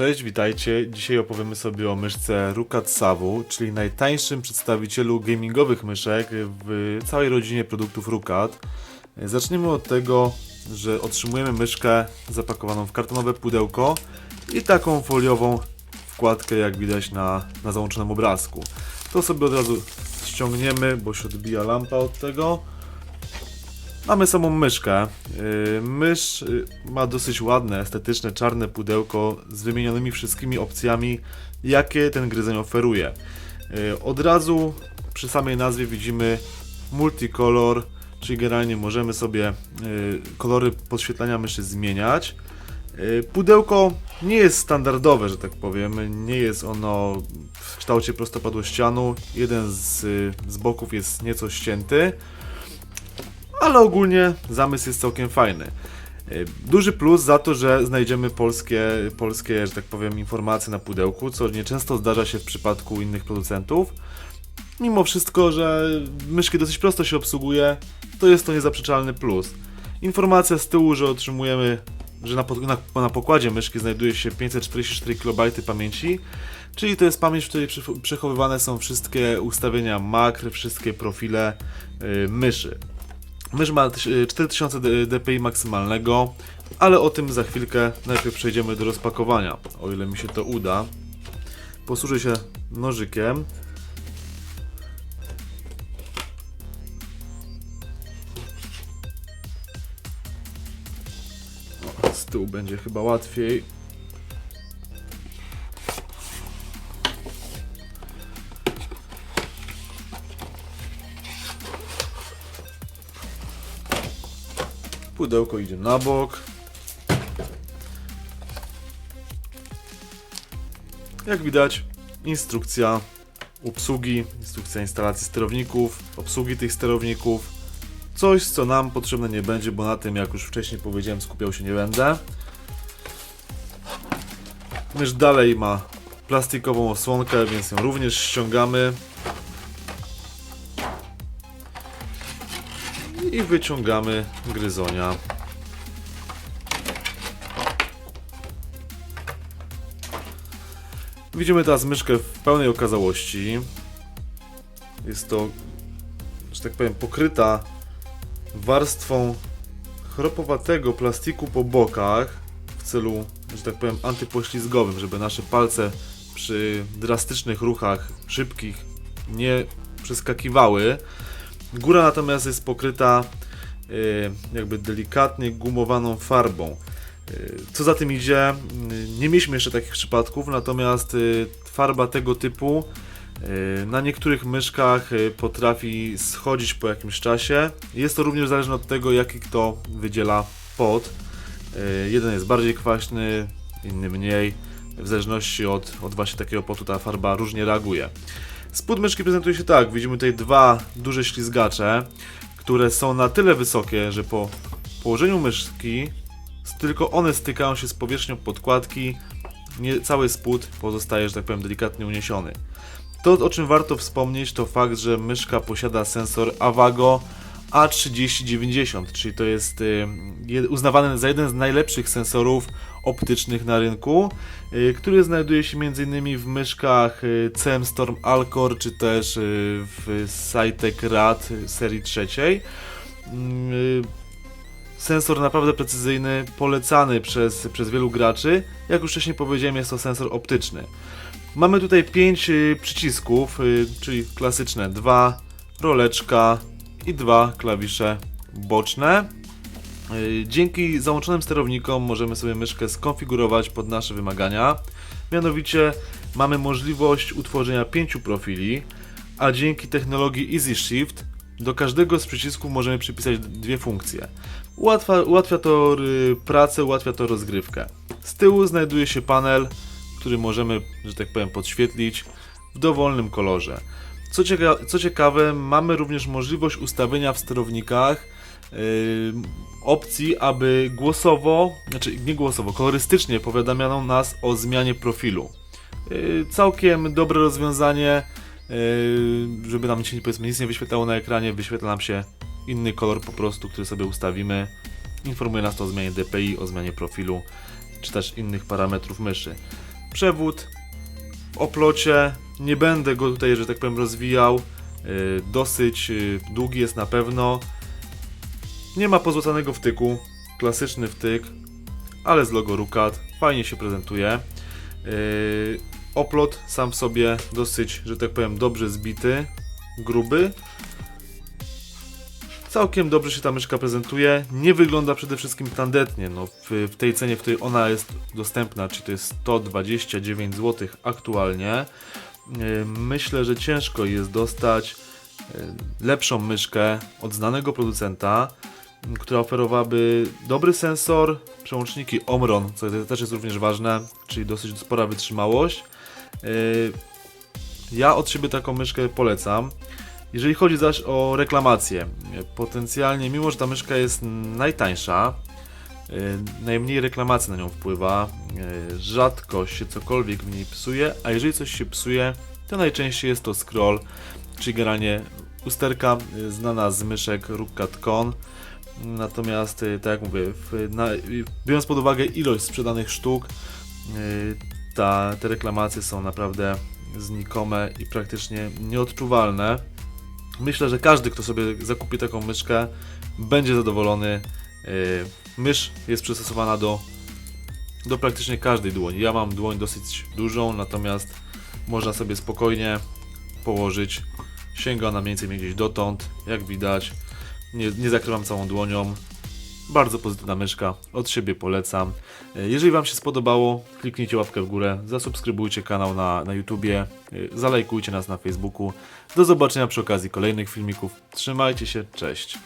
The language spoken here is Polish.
Cześć, witajcie. Dzisiaj opowiemy sobie o myszce Rukat Savu, czyli najtańszym przedstawicielu gamingowych myszek w całej rodzinie produktów Rukat. Zaczniemy od tego, że otrzymujemy myszkę zapakowaną w kartonowe pudełko i taką foliową wkładkę, jak widać na, na załączonym obrazku. To sobie od razu ściągniemy, bo się odbija lampa od tego. Mamy samą myszkę. Yy, Mysz yy, ma dosyć ładne, estetyczne, czarne pudełko z wymienionymi wszystkimi opcjami, jakie ten gryzeń oferuje. Yy, Od razu przy samej nazwie widzimy multicolor, czyli generalnie możemy sobie kolory podświetlania myszy zmieniać. Pudełko nie jest standardowe, że tak powiem. Nie jest ono w kształcie prostopadłościanu. Jeden z, z boków jest nieco ścięty ale ogólnie zamysł jest całkiem fajny. Y, Duży plus za to, że znajdziemy polskie, polskie, że tak powiem, informacje na pudełku, co nieczęsto zdarza się w przypadku innych producentów. Mimo wszystko, że myszki dosyć prosto się obsługuje, to jest to niezaprzeczalny plus. Informacja z tyłu, że otrzymujemy, że na, na, na pokładzie myszki znajduje się 544 KB pamięci, czyli to jest pamięć, w której przechowywane są wszystkie ustawienia makr, wszystkie profile y, myszy. Mysz ma tyś- 4000 d- dpi maksymalnego, ale o tym za chwilkę. Najpierw przejdziemy do rozpakowania, o ile mi się to uda. Posłużę się nożykiem. Z tyłu będzie chyba łatwiej. Pudełko idzie na bok. Jak widać, instrukcja obsługi, instrukcja instalacji sterowników, obsługi tych sterowników. Coś, co nam potrzebne nie będzie, bo na tym, jak już wcześniej powiedziałem, skupiał się nie będę. Mysz dalej ma plastikową osłonkę, więc ją również ściągamy. I wyciągamy gryzonia. Widzimy teraz myszkę w pełnej okazałości. Jest to, że tak powiem, pokryta warstwą chropowatego plastiku po bokach w celu, że tak powiem, antypoślizgowym, żeby nasze palce przy drastycznych ruchach szybkich nie przeskakiwały. Góra natomiast jest pokryta y, jakby delikatnie gumowaną farbą. Y, Co za tym idzie, nie mieliśmy jeszcze takich przypadków, natomiast y, farba tego typu na niektórych myszkach potrafi schodzić po jakimś czasie. Jest to również zależne od tego, jaki kto wydziela pot. Jeden jest bardziej kwaśny, inny mniej. W zależności od, od właśnie takiego potu ta farba różnie reaguje. Spód myszki prezentuje się tak. Widzimy tutaj dwa duże ślizgacze, które są na tyle wysokie, że po położeniu myszki tylko one stykają się z powierzchnią podkładki. Nie, cały spód pozostaje, że tak powiem, delikatnie uniesiony. To, o czym warto wspomnieć, to fakt, że myszka posiada sensor Avago A3090, czyli to jest y, uznawany za jeden z najlepszych sensorów optycznych na rynku, y, który znajduje się m.in. w myszkach y, CM Storm Alcor, czy też w Cytek Rad serii trzeciej. Mm, Sensor naprawdę precyzyjny, polecany przez, przez wielu graczy. Jak już wcześniej powiedziałem, jest to sensor optyczny. Mamy tutaj 5 przycisków, czyli klasyczne dwa, roleczka i dwa klawisze boczne. Y, Dzięki załączonym sterownikom możemy sobie myszkę skonfigurować pod nasze wymagania. Mianowicie mamy możliwość utworzenia pięciu profili, a dzięki technologii Easy Shift do każdego z przycisków możemy przypisać dwie funkcje. Ułatwia, ułatwia to pracę, ułatwia to rozgrywkę. Z tyłu znajduje się panel, który możemy, że tak powiem, podświetlić w dowolnym kolorze. Co, cieka co ciekawe, mamy również możliwość ustawienia w sterownikach yy, opcji, aby głosowo, znaczy nie głosowo, kolorystycznie powiadamiano nas o zmianie profilu. Yy, całkiem dobre rozwiązanie, yy, żeby nam się powiedzmy nic nie wyświetlało na ekranie, wyświetla nam się inny kolor po prostu, który sobie ustawimy. Informuje nas to o zmianie DPI, o zmianie profilu, czy też innych parametrów myszy. Przewód w oplocie, nie będę go tutaj, że tak powiem, rozwijał. Yy, Dosyć yy, długi jest na pewno. Nie ma pozłacanego wtyku, klasyczny wtyk, ale z logo Rukat, fajnie się prezentuje. Yy, Oplot sam w sobie dosyć, że tak powiem, dobrze zbity, gruby. Całkiem dobrze się ta myszka prezentuje. Nie wygląda przede wszystkim tandetnie. No, w, w tej cenie, w której ona jest dostępna, czyli to jest 129 zł aktualnie, myślę, że ciężko jest dostać yy, lepszą myszkę od znanego producenta, która oferowałaby dobry sensor, przełączniki Omron, co też jest również ważne, czyli dosyć spora wytrzymałość. Yy, Ja od siebie taką myszkę polecam. Jeżeli chodzi zaś o reklamację, potencjalnie, mimo że ta myszka jest najtańsza, najmniej reklamacji na nią wpływa, yy, rzadko się cokolwiek w niej psuje, a jeżeli coś się psuje, to najczęściej jest to scroll, czyli generalnie usterka yy, znana z myszek Rukkat.con. Natomiast, tak jak mówię, w, na, biorąc pod uwagę ilość sprzedanych sztuk, ta, te reklamacje są naprawdę znikome i praktycznie nieodczuwalne. Myślę, że każdy, kto sobie zakupi taką myszkę, będzie zadowolony. Yy, Mysz jest przystosowana do, do praktycznie każdej dłoni. Ja mam dłoń dosyć dużą, natomiast można sobie spokojnie położyć. Sięga ona mniej więcej gdzieś dotąd, jak widać. Nie, nie zakrywam całą dłonią. Bardzo pozytywna myszka, od siebie polecam. E, Jeżeli Wam się spodobało, kliknijcie łapkę w górę, zasubskrybujcie kanał na, na YouTubie, e, zalajkujcie nas na Facebooku. Do zobaczenia przy okazji kolejnych filmików. Trzymajcie się, cześć.